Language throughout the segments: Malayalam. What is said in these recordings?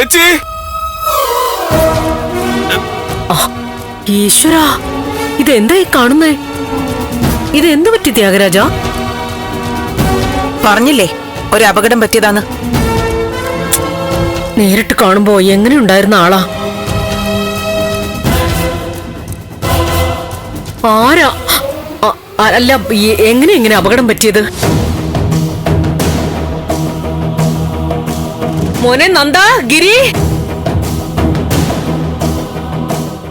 ചേച്ചി. ഈശ്വരാ ഇതെന്തായി കാണുന്നേ? ഇതെന്ത് പറ്റി ത്യാഗരാജ? പറഞ്ഞില്ലേ ഒരു അപകടം പറ്റിയതാന്ന്. നേരിട്ട് കാണുമ്പോ എങ്ങനെ ഉണ്ടായിരുന്ന ആളാ? ആരാ? അല്ല എങ്ങനെ എങ്ങനെ അപകടം പറ്റിയത്? മോനെ നന്ദ ഗിരി.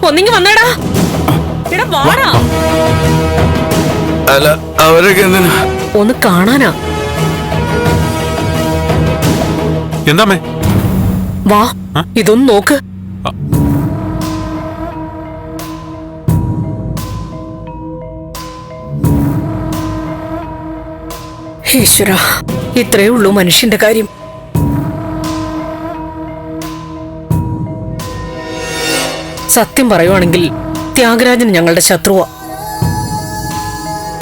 ഒന്നിങ്ങി വന്നേടാ. എടാ വാടാ. അല്ല അവരൊക്കെ എന്തിനാ? ഒന്ന് കാണാനാ. എന്താമേ വാ ഇതൊന്ന് നോക്ക്. ഈശ്വര ഇത്രയേ ഉള്ളൂ മനുഷ്യന്റെ കാര്യം. സത്യം പറയുവാണെങ്കിൽ ത്യാഗരാജൻ ഞങ്ങളുടെ ശത്രുവ.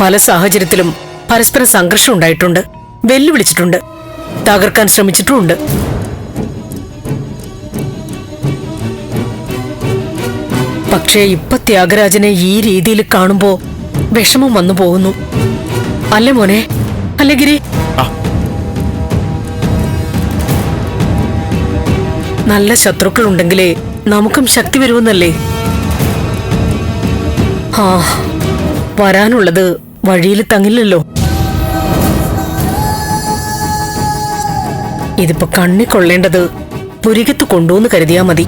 പല സാഹചര്യത്തിലും പരസ്പരം സംഘർഷം ഉണ്ടായിട്ടുണ്ട് വെല്ലുവിളിച്ചിട്ടുണ്ട് തകർക്കാൻ ശ്രമിച്ചിട്ടുമുണ്ട്. പക്ഷേ ഇപ്പൊ ത്യാഗരാജനെ ഈ രീതിയിൽ കാണുമ്പോ വിഷമം വന്നു പോകുന്നു. അല്ലേ മോനെ? അല്ലേ ഗിരി? നല്ല ശത്രുക്കൾ ഉണ്ടെങ്കിലേ നമുക്കും ശക്തി വരുമെന്നല്ലേ? ആ വരാനുള്ളത് വഴിയിൽ തങ്ങില്ലല്ലോ. ഇതിപ്പോ കണ്ണി കൊള്ളേണ്ടത് പുരികത്ത് കൊണ്ടുവന്ന് കരുതിയാ മതി.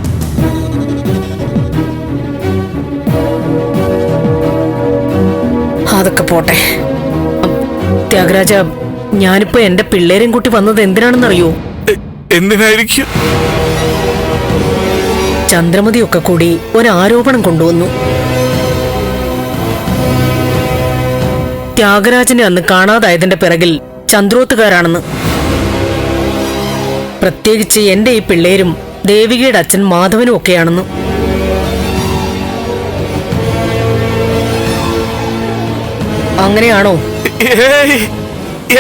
അതൊക്കെ പോട്ടെ. ത്യാഗരാജ ഞാനിപ്പോ എന്റെ പിള്ളേരെയും കൂട്ടി വന്നത് എന്തിനാണെന്നറിയോ? എന്തിനായിരിക്കും? ചന്ദ്രമതിയൊക്കെ കൂടി ഒരാരോപണം കൊണ്ടുവന്നു. ത്യാഗരാജനെ അന്ന് കാണാതായതിന്റെ പിറകിൽ ചന്ദ്രോത്തുകാരാണെന്ന്. പ്രത്യേകിച്ച് എന്റെ ഈ പിള്ളേരും ദേവികയുടെ അച്ഛൻ മാധവനും ഒക്കെയാണെന്ന്. അങ്ങനെയാണോ? ഏയ്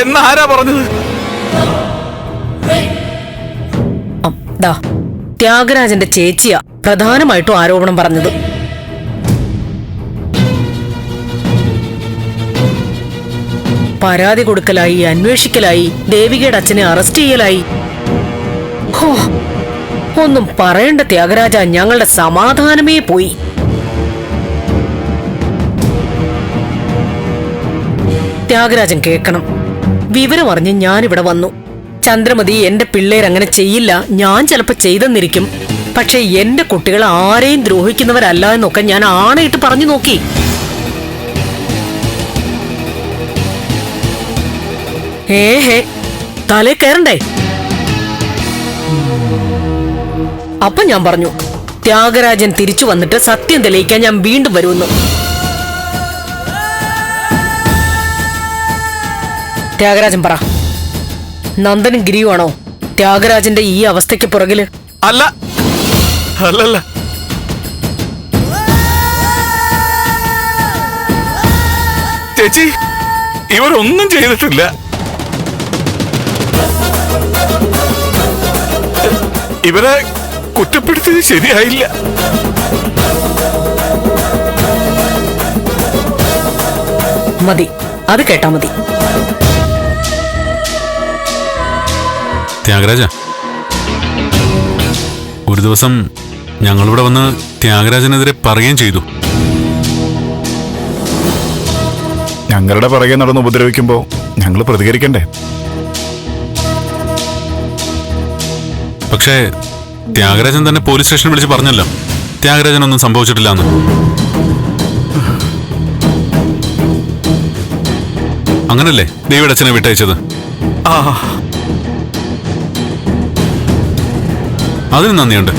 എന്നാരാ പറഞ്ഞത്? ദാ ത്യാഗരാജന്റെ ചേച്ചിയാ. പ്രധാനമായിട്ടും ആരോപണം പറഞ്ഞത്. പരാതി കൊടുക്കലായി അന്വേഷിക്കലായി ദേവികയുടെ അച്ഛനെ അറസ്റ്റ് ചെയ്യലായി. ഒന്നും പറയേണ്ട ത്യാഗരാജ ഞങ്ങളുടെ സമാധാനമേ പോയി. ത്യാഗരാജൻ കേൾക്കണം. വിവരം അറിഞ്ഞ് ഞാനിവിടെ വന്നു. ചന്ദ്രമതി എന്റെ പിള്ളേരങ്ങനെ ചെയ്യില്ല ഞാൻ ചിലപ്പോ ചെയ്തെന്നിരിക്കും. പക്ഷെ എന്റെ കുട്ടികൾ ആരെയും ദ്രോഹിക്കുന്നവരല്ല എന്നൊക്കെ ഞാൻ ആണയിട്ട് പറഞ്ഞു നോക്കി. ഏ ഹേ തലേ കയറണ്ടേ അപ്പൊ ഞാൻ പറഞ്ഞു ത്യാഗരാജൻ തിരിച്ചു വന്നിട്ട് സത്യം തെളിയിക്കാൻ ഞാൻ വീണ്ടും വരുമെന്ന്. ത്യാഗരാജൻ പറ നന്ദനും ഗിരിയുമാണോ ത്യാഗരാജന്റെ ഈ അവസ്ഥയ്ക്ക് പുറകിൽ? അല്ല അല്ലല്ല. ചേച്ചി ഇവരൊന്നും ചെയ്തിട്ടില്ല. ഇവരെ കുറ്റപ്പെടുത്തിയത് ശരിയായില്ല. മതി. അത് കേട്ടാ മതി. ത്യാഗരാജ ഒരു ദിവസം ഞങ്ങളിവിടെ വന്ന് ത്യാഗരാജനെതിരെ പറയുകയും ചെയ്തു. ഞങ്ങളുടെ പിറകെ നടന്ന് ഉപദ്രവിക്കുമ്പോ ഞങ്ങൾ പ്രതികരിക്കണ്ടേ? പക്ഷേ ത്യാഗരാജൻ തന്നെ പോലീസ് സ്റ്റേഷനിൽ വിളിച്ച് പറഞ്ഞല്ലോ ത്യാഗരാജൻ ഒന്നും സംഭവിച്ചിട്ടില്ല എന്ന് അങ്ങനല്ലേ ദേവിയുടെ അച്ഛനെ വിട്ടയച്ചത് അതിന് നന്ദിയുണ്ട്.